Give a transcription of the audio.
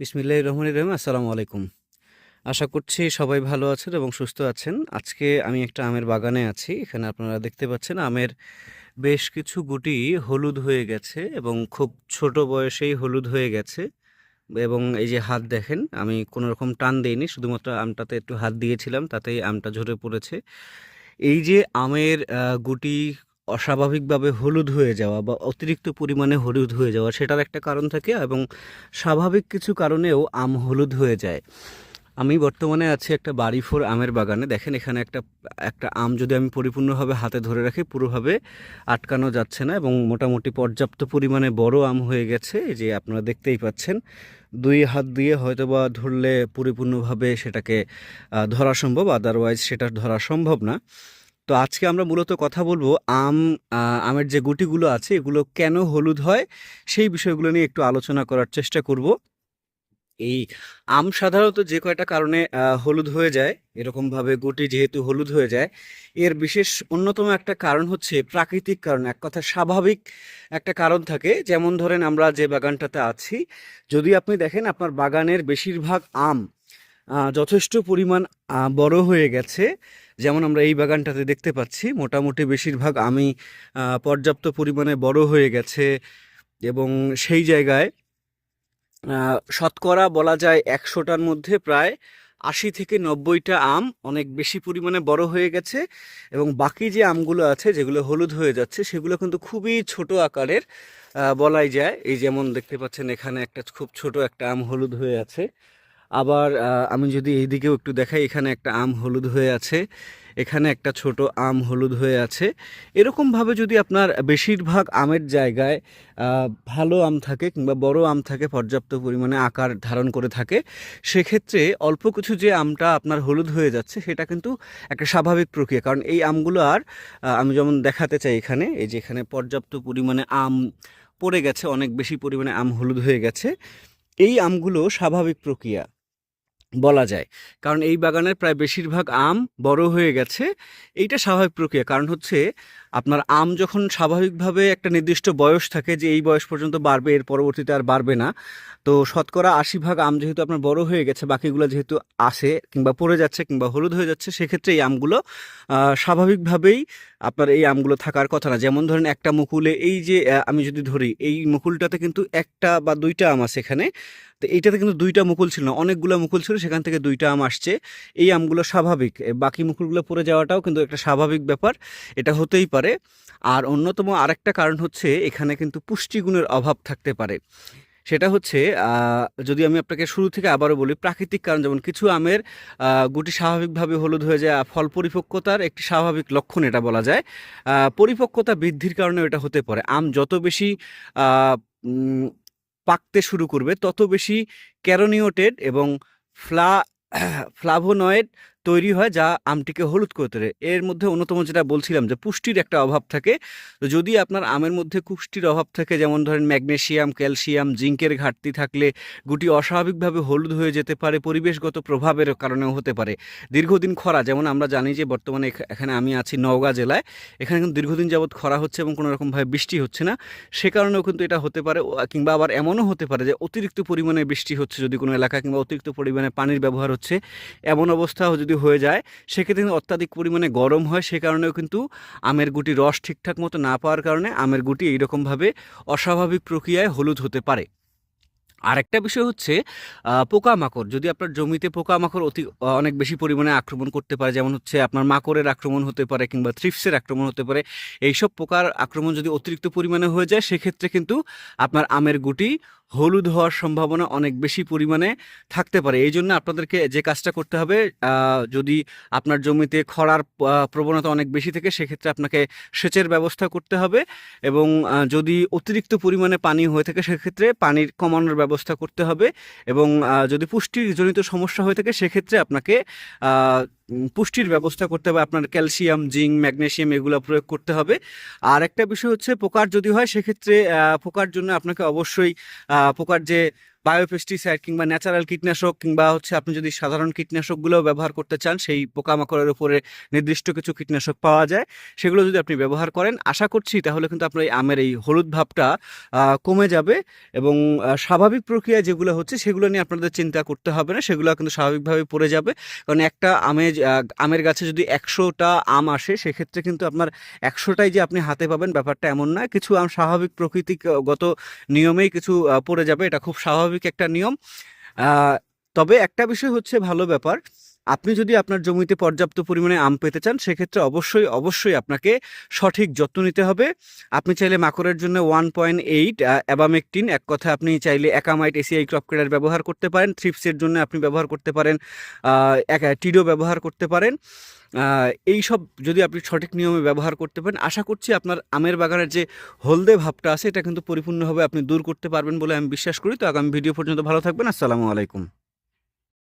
বিসমিল্লাহ রহমান রহিম, আসসালামু আলাইকুম। আশা করছি সবাই ভালো আছেন এবং সুস্থ আছেন। আজকে আমি একটা আমের বাগানে আছি, এখানে আপনারা দেখতে পাচ্ছেন আমের বেশ কিছু গুটি হলুদ হয়ে গেছে এবং খুব ছোট বয়সেই হলুদ হয়ে গেছে এবং এই যে হাত দেখেন, আমি কোনো রকম টান দিইনি, শুধুমাত্র আমটাতে একটু হাত দিয়েছিলাম, তাতেই আমটা ঝরে পড়েছে। এই যে আমের গুটি অস্বাভাবিকভাবে হলুদ হয়ে যাওয়া বা অতিরিক্ত পরিমাণে হলুদ হয়ে যাওয়া সেটার একটা কারণ থাকে এবং স্বাভাবিক কিছু কারণেও আম হলুদ হয়ে যায়। আমি বর্তমানে আছি একটা বাড়িফোর আমের বাগানে। দেখেন এখানে একটা একটা আম যদি আমি পরিপূর্ণভাবে হাতে ধরে রাখি, পুরোভাবে আটকানো যাচ্ছে না এবং মোটামুটি পর্যাপ্ত পরিমাণে বড় আম হয়ে গেছে। যে আপনারা দেখতেই পাচ্ছেন, দুই হাত দিয়ে হয়তো বা ধরলে পরিপূর্ণভাবে সেটাকে ধরা সম্ভব আদারওয়াইজ সেটা ধরা সম্ভব না। তো আজকে আমরা মূলত কথা বলব আম আমের যে গুটিগুলো আছে, এগুলো কেন হলুদ হয়, সেই বিষয়গুলো নিয়ে একটু আলোচনা করার চেষ্টা করব। এই আম সাধারণত যে কয়টা কারণে হলুদ হয়ে যায়, এরকমভাবে গুটি যেহেতু হলুদ হয়ে যায়, এর বিশেষ অন্যতম একটা কারণ হচ্ছে প্রাকৃতিক কারণ। এক কথা স্বাভাবিক একটা কারণ থাকে, যেমন ধরেন আমরা যে বাগানটাতে আছি, যদি আপনি দেখেন আপনার বাগানের বেশিরভাগ আম যথেষ্ট পরিমাণ বড় হয়ে গেছে। যেমন আমরা এই বাগানটাতে দেখতে পাচ্ছি, মোটামুটি বেশিরভাগ আমি পর্যাপ্ত পরিমাণে বড় হয়ে গেছে এবং সেই জায়গায় শতকরা বলা যায় একশোটার মধ্যে প্রায় আশি থেকে নব্বইটা আম অনেক বেশি পরিমাণে বড় হয়ে গেছে এবং বাকি যে আমগুলো আছে, যেগুলো হলুদ হয়ে যাচ্ছে, সেগুলো কিন্তু খুবই ছোট আকারের বলাই যায়। এই যেমন দেখতে পাচ্ছেন এখানে একটা খুব ছোট একটা আম হলুদ হয়ে আছে। আবার আমি যদি এইদিকেও একটু দেখাই, এখানে একটা আম হলুদ হয়ে আছে, এখানে একটা ছোট আম হলুদ হয়ে আছে। এরকমভাবে যদি আপনার বেশিরভাগ আমের জায়গায় ভালো আম থাকে কিংবা বড় আম থাকে, পর্যাপ্ত পরিমাণে আকার ধারণ করে থাকে, সেক্ষেত্রে অল্প কিছু যে আমটা আপনার হলুদ হয়ে যাচ্ছে, সেটা কিন্তু একটা স্বাভাবিক প্রক্রিয়া। কারণ এই আমগুলো আর আমি যেমন দেখাতে চাই এখানে, এই যে এখানে পর্যাপ্ত পরিমাণে আম পড়ে গেছে, অনেক বেশি পরিমাণে আম হলুদ হয়ে গেছে, এই আমগুলো স্বাভাবিক প্রক্রিয়া। বলা যায়। কারণ এই বাগানের প্রায় বেশিরভাগ আম বড় হয়ে গেছে। এইটা স্বাভাবিক প্রক্রিয়া। কারণ হচ্ছে আপনার আম যখন স্বাভাবিকভাবে একটা নির্দিষ্ট বয়স থাকে যে এই বয়স পর্যন্ত বাড়বে, এর পরবর্তীতে আর বাড়বে না। তো শতকরা আশি ভাগ আম যেহেতু আপনার বড় হয়ে গেছে, বাকিগুলো যেহেতু আসে কিংবা পড়ে যাচ্ছে কিংবা হলুদ হয়ে যাচ্ছে, সেক্ষেত্রে এই আমগুলো স্বাভাবিকভাবেই আপনার এই আমগুলো থাকার কথা না। যেমন ধরেন একটা মুকুলে এই যে আমি যদি ধরি, এই মুকুলটাতে কিন্তু একটা বা দুইটা আম আছে এখানে। তো এইটাতে কিন্তু দুইটা মুকুল ছিল না, অনেকগুলো মুকুল ছিল, সেখান থেকে দুইটা আম আসছে। এই আমগুলো স্বাভাবিক বাকি মুকুলগুলো পড়ে যাওয়াটাও কিন্তু একটা স্বাভাবিক ব্যাপার, এটা হতেই পারে। আর অন্যতম আরেকটা কারণ হচ্ছে, এখানে কিন্তু পুষ্টিগুণের অভাব থাকতে পারে। সেটা হচ্ছে যদি আমি আপনাকে শুরু থেকে আবারও বলি, প্রাকৃতিক কারণ যেমন কিছু আমের গুটি স্বাভাবিকভাবে হলুদ হয়ে যায় ফল পরিপক্কতার একটি স্বাভাবিক লক্ষণ এটা বলা যায়। পরিপক্কতা বৃদ্ধির কারণে এটা হতে পারে। আম যত বেশি পাকতে শুরু করবে, তত বেশি ক্যারোনিওটেড এবং ফ্লা, ফ্লাভোনয়েড তৈরি হয় যা আমটিকে হলুদ করে তোলে। এর মধ্যে অন্যতম যেটা বলছিলাম যে পুষ্টির একটা অভাব থাকে। তো যদি আপনার আমের মধ্যে পুষ্টির অভাব থাকে, যেমন ধরেন ম্যাগনেশিয়াম, ক্যালসিয়াম, জিঙ্কের ঘাটতি থাকলে গুটি অস্বাভাবিকভাবে হলুদ হয়ে যেতে পারে, পরিবেশগত প্রভাবের কারণেও হতে পারে। দীর্ঘদিন খরা, যেমন আমরা জানি যে বর্তমানে এখানে আমি আছি নওগাঁ জেলায়, এখানে কিন্তু দীর্ঘদিন যাবৎ খরা হচ্ছে এবং কোনো রকমভাবে বৃষ্টি হচ্ছে না। সে কারণেও কিন্তু এটা হতে পারে কিংবা আবার এমনও হতে পারে যে অতিরিক্ত পরিমাণে বৃষ্টি হচ্ছে যদি কোনো এলাকা কিংবা অতিরিক্ত পরিমাণে পানির ব্যবহার হচ্ছে। এমন অবস্থাও যদি হয়ে যায়, সেক্ষেত্রে কিন্তু অত্যাধিক পরিমাণে গরম হয়, সে কারণেও কিন্তু আমের গুটি রস ঠিকঠাক মতো না পাওয়ার কারণে আমের গুটি এইরকমভাবে অস্বাভাবিক প্রক্রিয়ায় হলুদ হতে পারে। আরেকটা বিষয় হচ্ছে পোকামাকড়। যদি আপনার জমিতে পোকামাকড় অতি অনেক বেশি পরিমাণে আক্রমণ করতে পারে, যেমন হচ্ছে আপনার মাকড়ের আক্রমণ হতে পারে কিংবা থ্রিপসের আক্রমণ হতে পারে, এইসব পোকার আক্রমণ যদি অতিরিক্ত পরিমাণে হয়ে যায়, সেক্ষেত্রে কিন্তু আপনার আমের গুটি হলুদ হওয়ার সম্ভাবনা অনেক বেশি পরিমাণে থাকতে পারে। এই জন্য আপনাদেরকে যে কাজটা করতে হবে যদি আপনার জমিতে খরার প্রবণতা অনেক বেশি থাকে, সেক্ষেত্রে আপনাকে সেচের ব্যবস্থা করতে হবে এবং যদি অতিরিক্ত পরিমাণে পানি হয়ে থাকে, সেক্ষেত্রে পানির কমানোর ব্যবস্থা করতে হবে এবং যদি পুষ্টিজনিত সমস্যা হয়ে থাকে সেক্ষেত্রে আপনাকে পুষ্টির ব্যবস্থা করতে হবে আপনার ক্যালসিয়াম জিঙ্ক ম্যাগনেশিয়াম এগুলো প্রয়োগ করতে হবে। আর একটা বিষয় হচ্ছে পোকার যদি হয় সেক্ষেত্রে পোকার জন্য আপনাকে অবশ্যই পোকার যে বায়োপেস্টিসাইড কিংবা ন্যাচারাল কীটনাশক কিংবা হচ্ছে আপনি যদি সাধারণ কীটনাশকগুলোও ব্যবহার করতে চান সেই পোকামাকড়ের উপরে নির্দিষ্ট কিছু কীটনাশক পাওয়া যায়। সেগুলো যদি আপনি ব্যবহার করেন আশা করছি তাহলে কিন্তু আপনার এই আমের এই হলুদ ভাবটা কমে যাবে এবং স্বাভাবিক প্রক্রিয়া যেগুলো হচ্ছে সেগুলো নিয়ে আপনাদের চিন্তা করতে হবে না সেগুলো কিন্তু স্বাভাবিকভাবে পড়ে যাবে। কারণ একটা আহ, আমের গাছে যদি একশোটা আম আসে, সেক্ষেত্রে কিন্তু আপনার একশোটাই যে আপনি হাতে পাবেন ব্যাপারটা এমন না। কিছু আম স্বাভাবিক প্রকৃতিগত নিয়মেই কিছু পড়ে যাবে। এটা খুব স্বাভাবিক একটা নিয়ম। তবে একটা বিষয় হচ্ছে ভালো ব্যাপার। আপনি যদি আপনার জমিতে পর্যাপ্ত পরিমাণে আম পেতে চান, সেক্ষেত্রে অবশ্যই অবশ্যই আপনাকে সঠিক যত্ন নিতে হবে। আপনি চাইলে মাকড়ের জন্য ওয়ান পয়েন্ট এইট অ্যাবামেকটিন এক কথা আপনি চাইলে একামাইট এসিআই ক্রপ কেয়ার ব্যবহার করতে পারেন। থ্রিপসের জন্য আপনি ব্যবহার করতে পারেন টিডো ব্যবহার করতে পারেন। এই সব যদি আপনি সঠিক নিয়মে ব্যবহার করতে পারেন, আশা করছি আপনার আমের বাগানের যে হলদে ভাবটা আছে, এটা কিন্তু পরিপূর্ণভাবে আপনি দূর করতে পারবেন বলে আমি বিশ্বাস করি। তো আগামী ভিডিও পর্যন্ত ভালো থাকবেন। আসসালামু আলাইকুম।